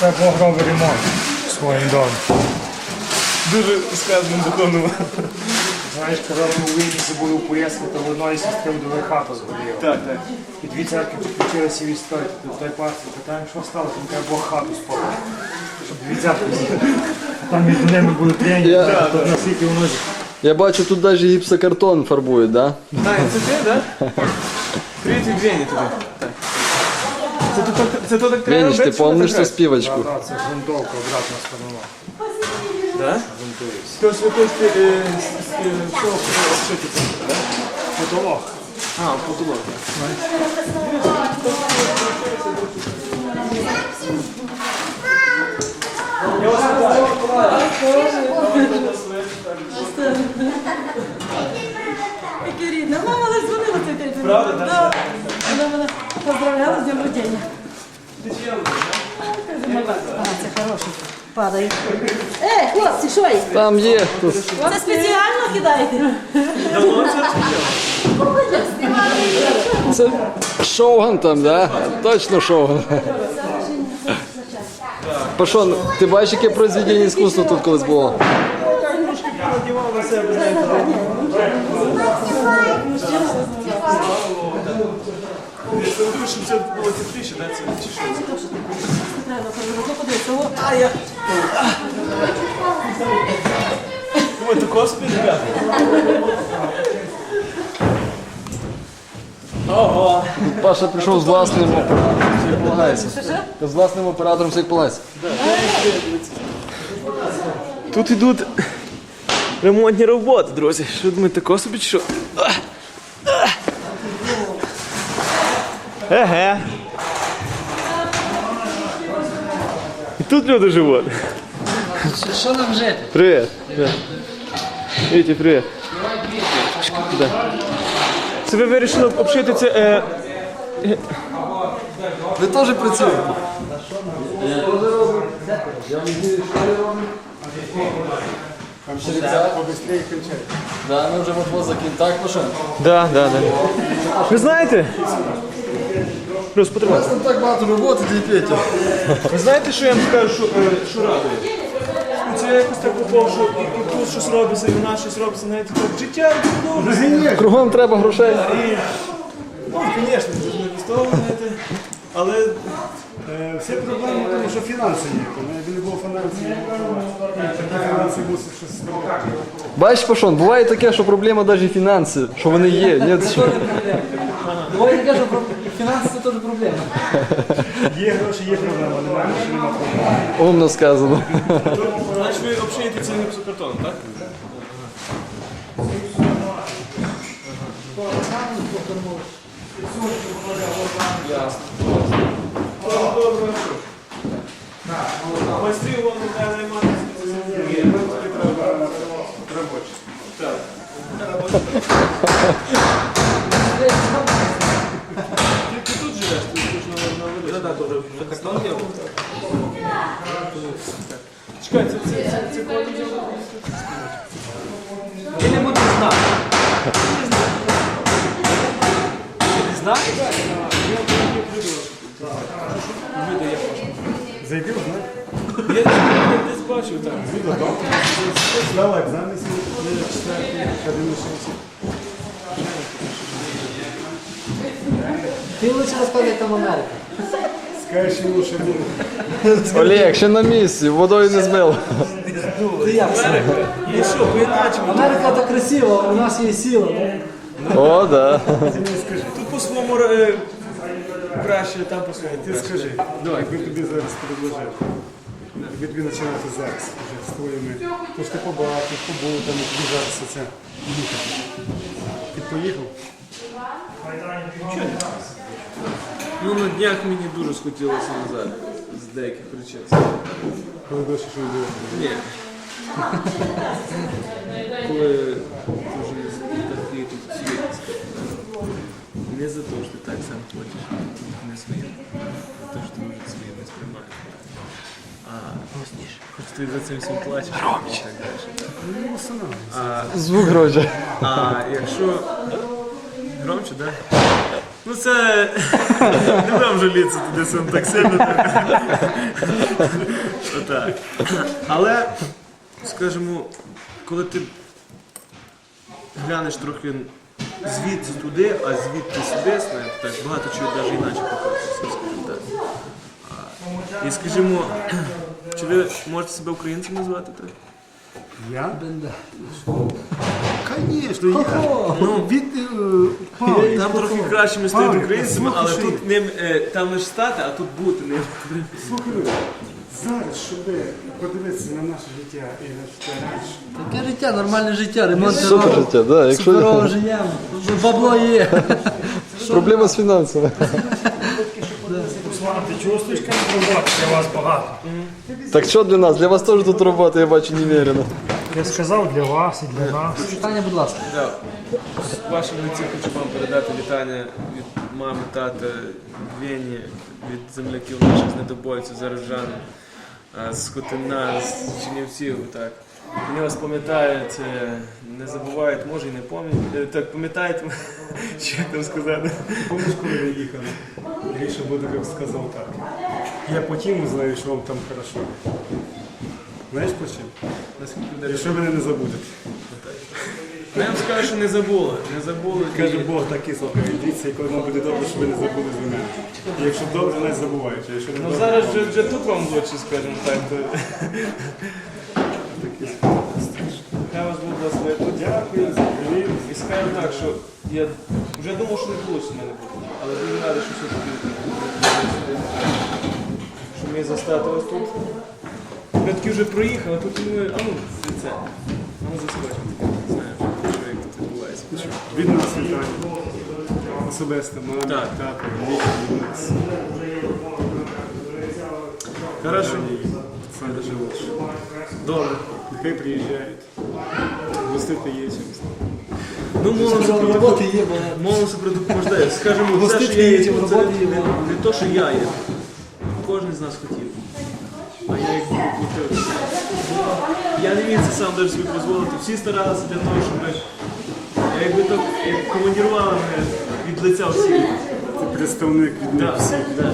Це Бог робить ремонт в своїм домі. Дуже сказано духовно. Знаєш, у Вінниці були у поїздку, то в одної сестри вдови хата згоріла. Так, так. І дві церкви підключилися в історії. Тут той пастор питає, що сталося, він каже, Бог хату спалив. Щоб дві церкви з'їхали. Там між ними були тренінги, Я- тут на світі воно Я бачу, тут навіть гіпсокартон фарбують, да? А, це ти, так? Привіт від Вені тобі. Так. Це то так, це то так треба Веніч, ти робити, що помниш так цю грати? співочку? Да, це грунтовка, обратна сторона. Да? Тобто ви хочете е, с- с- е, що обшити це, так? Потолок. А, потолок. Яке рідне. Мама не дзвонила цей день. Правда, так? Да. Мене з днем рождення. А, це хороший. Падає. Ей, хлопці, що є? Там є. Тут. Це спеціально кидаєте? Це Шоуган там, да? Точно Шоуган. Пашон, ти бачиш, яке произведення іскусства тут колись було? Надівав на себе, знаєте. Це ви щоб це було тепліше, так? Це чи що? А, я. Ой, то коспі, ребята. Ого. Паша прийшов з власним оператором всіх полагається. З власним оператором всіх полагається. Тут йдуть ремонтні роботи, друзі. Що думаєте, тако собі чи що? Еге. І тут люди живуть. Що нам жити? Привіт. Вітя, привіт. Да. Це ви вирішили обшити це. Е... Ви теж працюєте? Да, ми вже вот закинь. Так, Пашон? Да, да, да. Ви знаєте? Плюс потримайте. Там так багато роботи, дій Петя. Ви знаєте, що я вам скажу, що, е, що радує? Ну, Це я якось так попав, що і, і тут щось робиться, і в нас щось робиться, знаєте, так життя продовжується. Кругом треба грошей. І, ну, звісно, це ж не без того, знаєте, але Е, Всі проблеми в тому, що фінанси є. Тому Якби не було фінансів, тоді фінанси мусить щось зробити. Бачиш, Пашон, буває таке, що проблема навіть фінанси, що вони є. Ні, що? Буває таке, що про- фінанси це теж проблема. Є гроші, є проблема, немає грошей, немає проблем. Умно сказано. значить ви обшиєте цим гіпсокартоном, так? Майстрів вам не треба займатися. Ні, ми тобі треба робочі. Так. Чекай, це, це, це, це коли ти взяв? Не буду знати. Ти знаєш? Зайди, знаєш. Я, я десь бачив так. Здала екзамен, четвертий, один. Ти лише розказуй там Америка. Скажеш йому, що буде. Олег, ще на місці, водою не збив. Ти як? І що, по-іначому? Америка то красиво, у нас є сила. О, да. Тут по-своєму е, краще, там по-своєму. Ти скажи, давай, якби тобі зараз предложив. Якби тобі починати зараз вже з твоїми. То ж ти побачив, побув, там тобі зараз це їхати. Ти поїхав? Ну на днях мені дуже схотілося назад. З деяких причин. Коли дощ що йде. Ні. Коли вже так літо світиться. Не за те, що ти так сам хочеш, не своїм. За те, що ти вже своїм не сприймаєш. А хоч ти за цим всім плачеш і так далі. Ну, все нормально. Звук гроза. А якщо. Громче? Да? Ну це не будемо жалітися туди сам так сильно. Отак. Але, скажімо, коли ти глянеш трохи звідси туди, а звідти сюди, так багато чого навіть іначе показується. І скажімо, чи ви можете себе українцем назвати так? Я? Звісно, я. Ну, від е, Там трохи кращими стають Павлік, українцями, але слухай, тут ним е, там лише стати, а тут бути ним. Слухай, зараз, щоб подивитися на наше життя і на життя раніше. Таке життя, нормальне життя, ремонт Супер робимо. життя, да. Якщо Суперово живемо. Бабло є. проблема з фінансами. Руслан, ти чувствуєш, як роботи для вас багато? Так що для нас? Для вас теж тут роботи, я бачу, немерено. Я сказав для вас і для нас. Питання, будь ласка. Да. В вашому лиці хочу вам передати вітання від мами, тата, Вені, від земляків наших з недобойців, зарожан, з Хотина, з Чернівців. Так. Вони вас пам'ятають, е, не забувають, може і не пам'ятають. Е, Так, пам'ятають, що як там сказати. Помниш, коли ви їхали? Гріша Бодоров сказав так. Я по тіму знаю, що вам там хорошо. Знаєш по чим? Наскільки мене Якщо мене не забудете. Ну, я вам скажу, що не забули. Не забули. Каже Бог такий слухай, дивіться, і коли вам буде добре, що ви не забули з мене. І якщо добре, не забуваєте. а Якщо не Ну добре, зараз вже, вже тут вам лучше, скажімо так. То... Хай вас Бог благословить. Тут Дякую за привіт. І скажу так, що я вже думав, що не вийде в мене бути. Але дуже радий, що все-таки що мені застати вас тут. Ми таки вже проїхали, тут ми, а ну, це. А ну заскочимо. Знаєш, що як тут відбувається. Від нас вітання. Особисто, мамі, Так. тато, дітям від нас. Хорошо. Це дуже лучше. Добре. Нехай приїжджають. Гостити є чим. Ну, молодо Роботи є багато. Молодо допоможе. Скажімо, це, Гостити що я є, є, це роботи є не, багато. не то, що я є. З нас хотів. А я як хотів. Я не міг це сам навіть собі дозволити. Всі старалися для того, щоб ми, якби так як командірували мене від лиця всіх. Представник від них Да, всіх. да.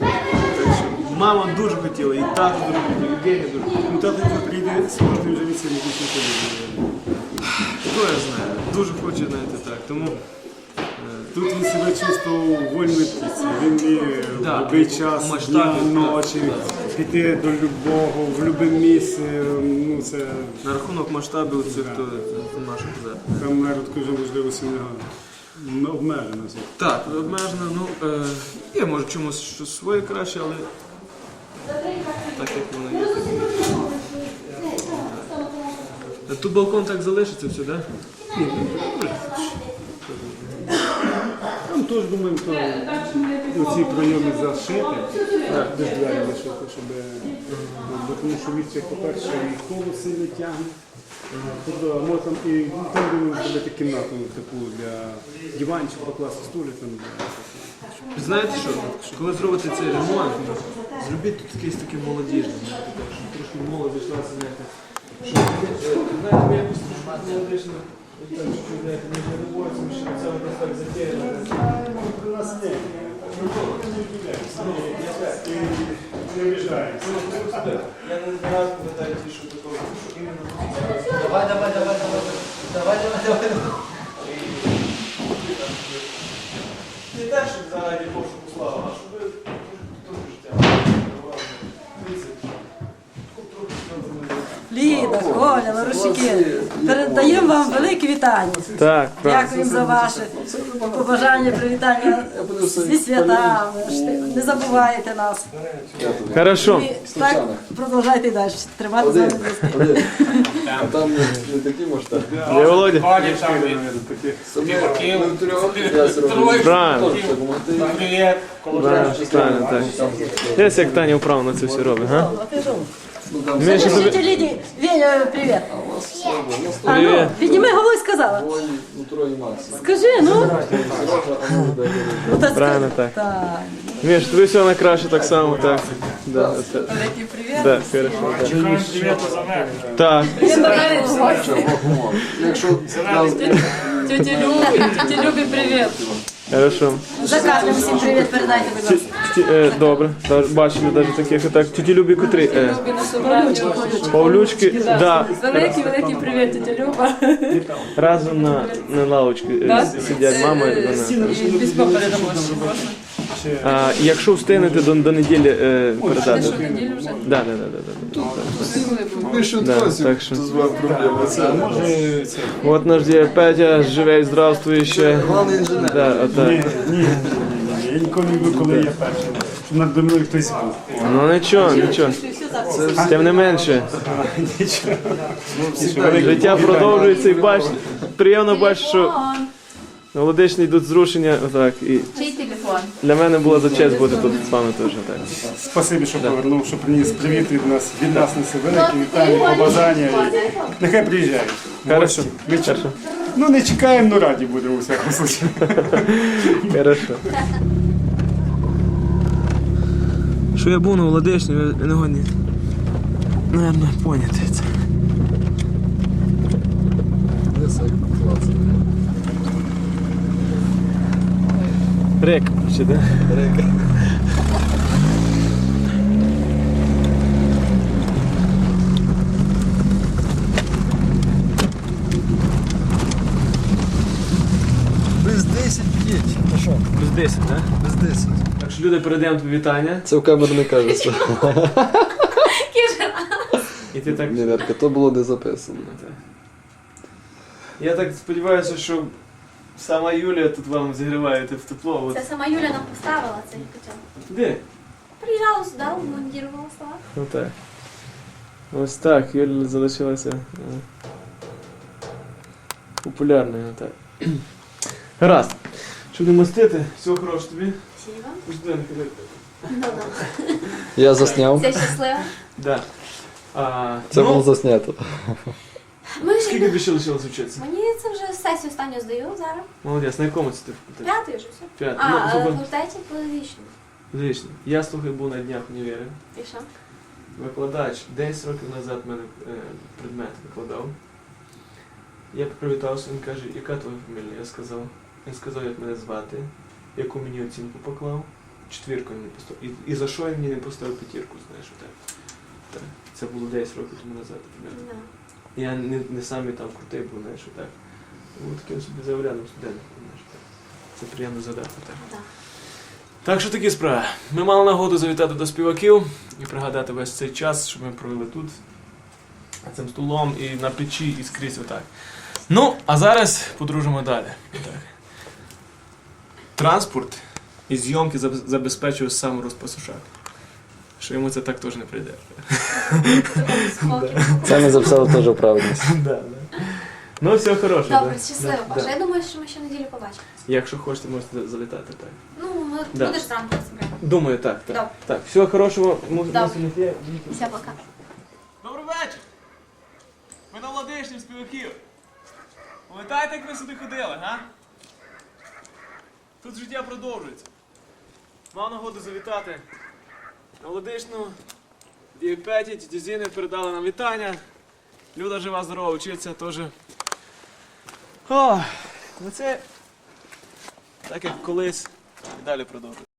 Так що Мама дуже хотіла, і тато дуже хотів, і Геня дуже хотів. Ну, тато, коли прийде, вже від себе більше не буде. Хто я знаю? Дуже хоче, знаєте, так. Тому Тут він себе чувствував вольною птицею. Він міг Да, в будь-який час, масштабі, дня, так, ночі, піти до любого, в будь-яке місце. Ну, це на рахунок масштабів цих, то, то наше казати. там навіть вже можливості не ну, обмежено. все. Так, обмежено, ну, е, є, може чомусь щось своє краще, але так як воно є. так і є. Е, Тут балкон так залишиться все, так? Там теж думаємо, то оці прийоми зашити, ж двері лишити, щоб ну, бо тому що вітчик, по-перше, і коло сильно тягне. Тобто, а може там і ну, там думаємо зробити кімнату таку для диванчик покласти стулі там. Знаєте що? Коли зробите цей ремонт, зробіть тут якийсь такий молодіжний, трошки молодь йшлася, знаєте. Щоб, е, знаєте, ми якось трошки молодіжно, так, що, знаєте, не переборці, ми ще на цьому десь так затіяли. У нас ні. Не обіжаємося. Я не раз ті, що такого, що іменно Давай, давай, давай, давай. Давай, давай, давай. не те, щоб заради пошуку слави, а щоб ви трохи життя. дарували. Дивіться, трохи Ліда, Коля, Ларушики, передаємо вам велике вітання. Так, Дякуємо за ваше побажання, привітання зі святами. Не забувайте нас. Хорошо. І так продовжайте і далі. Тримати з нами зв'язки. Один. А там не, такі масштаби. Я Володя. Ну, трьох, я. Правильно. Так. Десь як Таня вправно це все робить, га? Ну, там Ми ще Скажіть Ліді, Веня, привіт. у вас слабо. У нас А ну, підніми голову і сказала. двоє, ну троє максимум. Скажи, ну. Сережа, а ну дай Ну, так Правильно, скажи. так. Так. Міш, тобі все найкраще так само, так. Да, це- Великий привіт. так, хорошо. Чекаємо привіту за мене. Так. Він до мене Бог умов. Якщо нас Тьоті Любі, тьоті Любі, привіт. Хорошо. Заказываем всім привіт, передайте, будь ласка. Ті- е, добре, Та- бачили навіть таких так. Тіті Любі котрі. Е. Павлючки, да. Великий, великий привіт, тетя Люба. Разом на, на лавочці е, сидять мама і вона. І письмо передамо. А, якщо встигнете до, до неділі е, передати. що, неділю вже? Да, да, да, да, да. Ми що Да, досі, так що. з вами проблема. Це Може, це. От наш дід Петя, живе і здравствує ще. главний інженер. Да, Ні, отак. ні, ні, ні, ні. Я ніколи не люблю, коли я перший. Щоб надо мною хтось був. Ну нічого, нічого. Тим не менше, життя продовжується і бач, приємно бачити, що молодичні йдуть зрушення. Отак. І Чий для мене було за честь бути тут з вами теж. Так. Спасибі, що повернув, що приніс привіт від нас, від нас несе великі вітання, побажання. І Нехай приїжджають. Хорошо. Ми чек- Ну не чекаємо, ну раді будемо у всякому случаю. Хорошо. Що я був на Володишні, ви не годні. Наверно, поняти це. Рек, ще, да? Река. Без 10 п'ять. Та що? Плюс 10, так? Без 10. Так що люди передаємо тобі вітання. Це в камеру не кажеться. І ти так. Ні, Нерка, то було не записано. Я так сподіваюся, що сама Юлія тут вам зігріває в тепло. От. Це сама Юля нам поставила цей котел. Де? Приїжджала сюди, умондірувала слова. Ну так. Ось так, Юля залишилася е, популярною, так. Гаразд. Щоб не мостити, всього хорошого тобі. Сіва. Жди, не ходи. Ну, ну. Я засняв. Це щаслива. Да. А, Це ну, було заснято. Ми Скільки ще лишилось вчитися? Мені це вже сесію останню здаю зараз. Молодець, на якому це ти факультеті? П'ятий вже все. П'ятий. А, Ну, е, факультеті педагогічному. Лишні. Я слухай був на днях універі. І що? Викладач 10 років назад мене е, предмет викладав. Я привітався, він каже, яка твоя фамілія? Я сказав. Він сказав, як мене звати, яку мені оцінку поклав, четвірку мені поставив. І, і за що він мені не поставив п'ятірку, знаєш, отак. Так. Це було 10 років тому назад. Да. Я не, не самий там крутий був, знаєш, отак. Був таким собі заявляним студентом, знаєш, так. Це приємно задати, так. Да. Так що такі справи. Ми мали нагоду завітати до співаків і пригадати весь цей час, що ми провели тут, цим столом і на печі, і скрізь отак. Ну, а зараз подружимо далі. Так. Транспорт і зйомки забезпечує сам розпасушак. Що йому це так теж не прийде. Це ми записали теж да. Ну, все хороше. Добре, щасливо, Да, Паша. да. Я думаю, що ми ще неділю побачимо. Якщо хочете, можете залітати так. Ну, ми- Да. будеш зранку себе. Думаю, так. так. Добре. Так, всього хорошого. Добре. мусимо. Все, пока. Добрий вечір! Ми на Владишнім співаків. Пам'ятаєте, як ви сюди ходили, га? Тут життя продовжується. Мав нагоду завітати на Владишну. Дії Петі, тіті Зіни передали нам вітання. Люда жива, здорова, вчиться теж. О, ну це так як колись і далі продовжується.